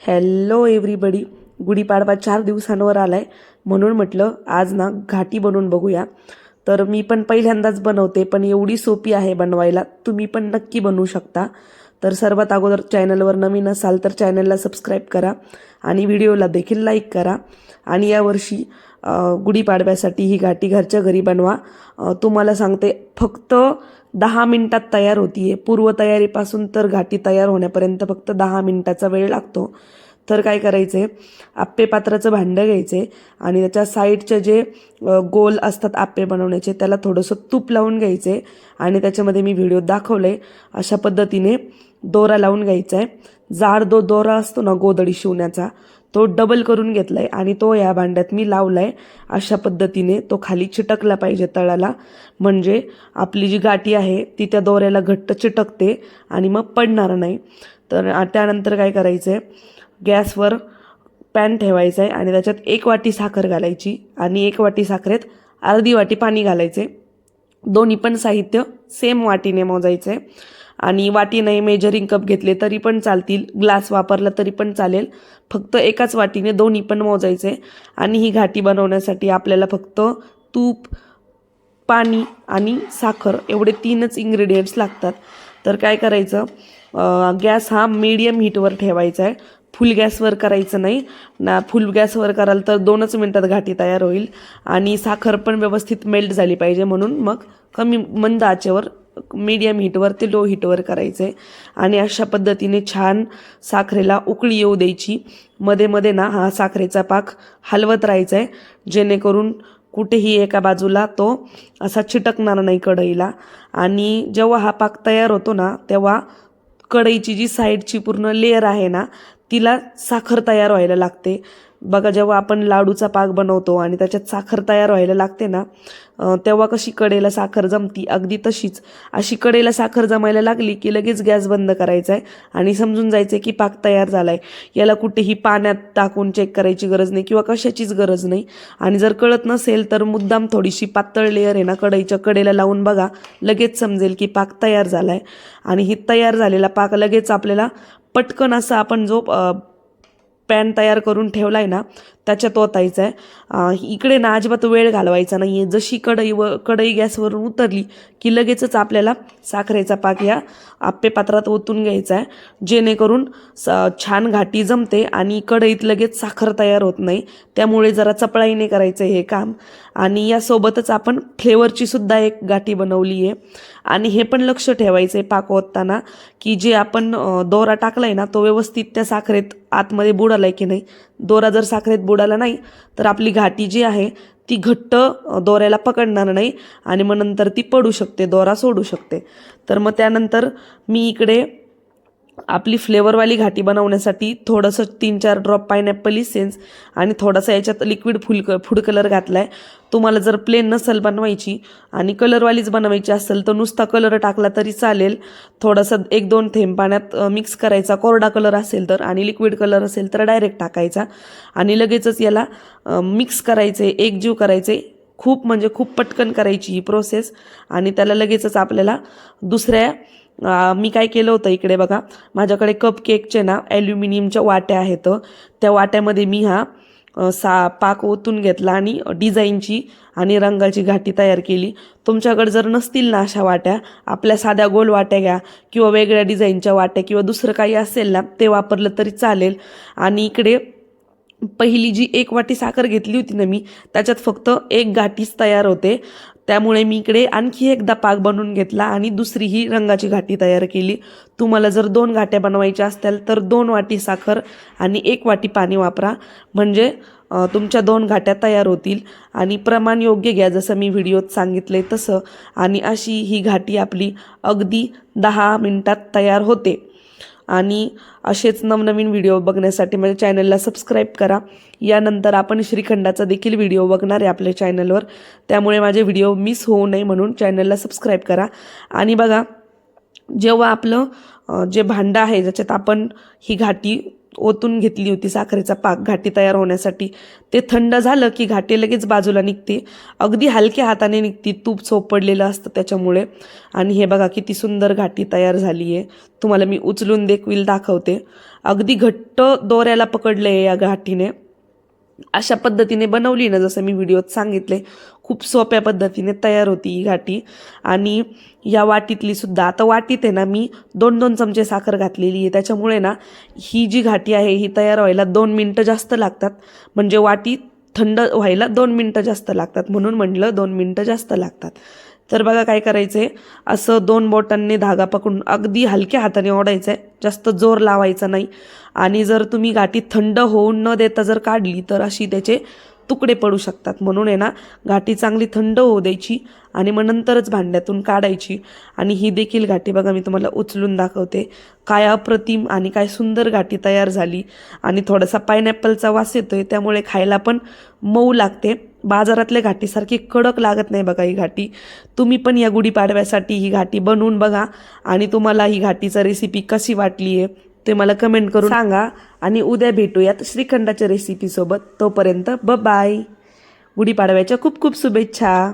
Hello everybody. Gudi Padwa चार दिवसांवर आला आहे म्हणून म्हटलं आज ना घाटी बनवून बघूया. तर मी पण पहिल्यांदाच बनवते पण एवढी सोपी आहे बनवायला. तुम्ही पण नक्की बनवू शकता. तर सर्वात अगोदर चॅनलवर नवीन असाल तर चॅनलला सबस्क्राईब करा आणि व्हिडिओला देखील लाईक करा. आणि यावर्षी गुढीपाडव्यासाठी ही घाटी घरच्या घरी बनवा. तुम्हाला सांगते फक्त दहा मिनटात तयार होती आहे पूर्वतयारीपासून तर घाटी तयार होण्यापर्यंत फक्त दहा मिनटाचा वेळ लागतो. तर काय करायचं? आहे आप्पे पात्राचं भांडं घ्यायचं आहे आणि त्याच्या साईडचे जे गोल असतात आप्पे बनवण्याचे त्याला थोडंसं तूप लावून घ्यायचं आहे आणि त्याच्यामध्ये मी व्हिडिओ दाखवलं. आहे अशा पद्धतीने दोरा लावून घ्यायचा आहे जाड दो दोरा असतो ना गोदडी शिवण्याचा तो डबल करून घेतला आहे आणि तो या भांड्यात मी लावला आहे अशा पद्धतीने तो खाली चिटकला पाहिजे तळाला. म्हणजे आपली जी गाठी आहे ती त्या दोऱ्याला घट्ट चिटकते आणि मग पडणार नाही. तर त्यानंतर काय करायचं आहे गॅसवर पॅन ठेवायचा आहे आणि त्याच्यात एक वाटी साखर घालायची आणि एक वाटी साखरेत अर्धी वाटी पाणी घालायचे. दोन्ही पण साहित्य सेम वाटीने मोजायचं. आहे आणि वाटी नाही मेजरिंग कप घेतले तरी पण चालतील. ग्लास वापरला तरी पण चालेल. फक्त एकाच वाटीने दोन्ही पण मोजायचे. आणि ही घाटी बनवण्यासाठी आपल्याला फक्त तूप पाणी आणि साखर एवढे तीनच इन्ग्रेडियंट्स लागतात. तर काय करायचं? गॅस हा मीडियम हीटवर ठेवायचा आहे. फुल गॅसवर करायचं नाही. ना फुल गॅसवर कराल तर दोनच मिनटात घाटी तयार होईल आणि साखर पण व्यवस्थित मेल्ट झाली पाहिजे म्हणून मग कमी मंद आचेवर मीडियम हीटवर ते लो हीटवर करायचं. आहे आणि अशा पद्धतीने छान साखरेला उकळी येऊ द्यायची. मध्ये मध्ये ना हा साखरेचा पाक हलवत राहायचा आहे जेणेकरून कुठेही एका बाजूला तो असा चिटकणार नाही कढईला. आणि जेव्हा हा पाक तयार होतो ना तेव्हा कढईची जी साईडची पूर्ण लेअर आहे ना तिला साखर तयार व्हायला लागते. बघा जेव्हा आपण लाडूचा पाक बनवतो आणि त्याच्यात साखर तयार व्हायला लागते ना तेव्हा कशी कडेला साखर जमती? अगदी तशीच. अशी कडेला साखर जमायला लागली की लगेच गॅस बंद करायचा आहे आणि समजून जायचं आहे की पाक तयार झाला आहे याला कुठेही पाण्यात टाकून चेक करायची गरज नाही किंवा कशाचीच गरज नाही. आणि जर कळत नसेल तर मुद्दाम थोडीशी पातळ लेअर आहे ना कढईच्या कडेला लावून बघा लगेच समजेल की पाक तयार झाला आहे आणि ही तयार झालेला पाक लगेच आपल्याला पटकन असा आपण जो पॅन तयार करून ठेवला आहे ना त्याच्यात ओतायचा आहे इकडे ना अजिबात वेळ घालवायचा नाही आहे जशी कढई व कढई गॅसवरून उतरली की लगेचच आपल्याला साखरेचा पाक या आप्पेपात्रात ओतून घ्यायचा आहे जेणेकरून स छान घाटी जमते आणि कढईत लगेच साखर तयार होत नाही. त्यामुळे जरा चपळाईने करायचं आहे हे काम. आणि यासोबतच आपण फ्लेवरची सुद्धा एक गाठी बनवली आहे आणि हे पण लक्ष ठेवायचं आहे पाक ओतताना की जे आपण दोरा टाकलाय ना तो व्यवस्थित त्या साखरेत आतमध्ये बुडालाय की नाही? दोरा जर साखरेत बुडाला नाही तर आपली घाटी जी आहे ती घट्ट दोऱ्याला पकडणार नाही आणि मग नंतर ती पडू शकते दोरा सोडू शकते. तर मग त्यानंतर मी इकडे आपली फ्लेवरवाली घाटी बनवण्यासाठी थोडंसं तीन चार ड्रॉप पायनॅपल इसेन्स आणि थोडासा याच्यात लिक्विड फुल क फूड कलर घातला आहे तुम्हाला जर प्लेन नसेल बनवायची आणि कलरवालीच बनवायची असेल तर नुसता कलर टाकला तरी चालेल. थोडंसं एक दोन थेंब पाण्यात मिक्स करायचा. कोरडा कलर असेल तर आणि लिक्विड कलर असेल तर डायरेक्ट टाकायचा. आणि लगेचच याला मिक्स करायचे एकजीव करायचे खूप म्हणजे खूप पटकन करायची ही प्रोसेस आणि त्याला लगेचच आपल्याला दुसऱ्या मी काय केलं होतं इकडे बघा माझ्याकडे कप केकचे ना ॲल्युमिनियमच्या वाट्या आहेत. त्या वाट्यामध्ये मी हा सा पाक ओतून घेतला आणि डिझाईनची आणि रंगाची घाटी तयार केली. तुमच्याकडे जर नसतील ना अशा वाट्या आपल्या साध्या गोल वाट्या घ्या किंवा वेगळ्या डिझाईनच्या वाट्या किंवा दुसरं काही असेल ना ते वापरलं तरी चालेल. आणि इकडे पहिली जी एक वाटी साखर घेतली होती ना मी त्याच्यात फक्त एक गाठीच तयार होते. त्यामुळे मी इकडे आणखी एकदा पाक बनवून घेतला आणि दुसरी ही रंगाची घाटी तयार केली. तुम्हाला जर दोन घाट्या बनवायच्या असतील तर दोन वाटी साखर आणि एक वाटी पाणी वापरा. म्हणजे तुमच्या दोन घाट्या तयार होतील आणि प्रमाण योग्य घ्या जसं मी व्हिडिओत सांगितले तसं. आणि अशी ही घाटी आपली अगदी दहा मिनटात तयार होते. आणि असेच नवनवीन व्हिडिओ बघण्यासाठी माझ्या चॅनलला सबस्क्राईब करा. यानंतर आपण श्रीखंडाचा देखील व्हिडिओ बघणार आहे आपल्या चॅनलवर त्यामुळे माझे व्हिडिओ मिस होऊ नये म्हणून चॅनलला सबस्क्राईब करा. आणि बघा जेव्हा आपलं जे भांडं आहे ज्याच्यात आपण ही घाटी ओतून घेतली होती साखरेचा पाक घाटी तयार होण्यासाठी. ते थंड झालं की घाटी लगेच बाजूला निघते. अगदी हलक्या हाताने निघते. तूप चोपडलेलं असतं त्याच्यामुळे. आणि हे बघा किती सुंदर घाटी तयार झाली आहे तुम्हाला मी उचलून देखील दाखवते. अगदी घट्ट दोऱ्याला पकडलं आहे या घाटीने. अशा पद्धतीने बनवली ना जसं मी व्हिडिओत सांगितले खूप सोप्या पद्धतीने तयार होती ही घाटी. आणि या वाटीतली सुद्धा आता वाटीत आहे ना मी दोन दोन चमचे साखर घातलेली आहे. त्याच्यामुळे ना ही जी घाटी आहे ही तयार व्हायला दोन मिनटं जास्त लागतात. म्हणजे वाटी थंड व्हायला दोन मिनटं जास्त लागतात. म्हणून म्हटलं दोन मिनटं जास्त लागतात. तर बघा काय करायचं आहे असं दोन बोटांनी धागा पकडून अगदी हलक्या हाताने ओढायचं आहे जास्त जोर लावायचा नाही. आणि जर तुम्ही गाठी थंड होऊन न देता जर काढली तर अशी त्याचे तुकडे पडू शकतात. म्हणून आहे ना घाटी चांगली थंड होऊ द्यायची आणि मग नंतरच भांड्यातून काढायची. आणि ही देखील गाठी बघा मी तुम्हाला उचलून दाखवते. काय अप्रतिम आणि काय सुंदर गाठी तयार झाली. आणि थोडासा पायनॅपलचा वास येतोय त्यामुळे खायला पण मऊ लागते. बाजारातल्या घाटीसारखी कडक लागत नाही बघा ही घाटी. तुम्ही पण या गुढीपाडव्यासाठी ही घाटी बनवून बघा आणि तुम्हाला ही घाटीचा रेसिपी कशी वाटली आहे ते मला कमेंट करून सांगा. आणि उद्या भेटूयात श्रीखंडाच्या रेसिपीसोबत तोपर्यंत ब बाय गुढीपाडव्याच्या खूप खूप शुभेच्छा.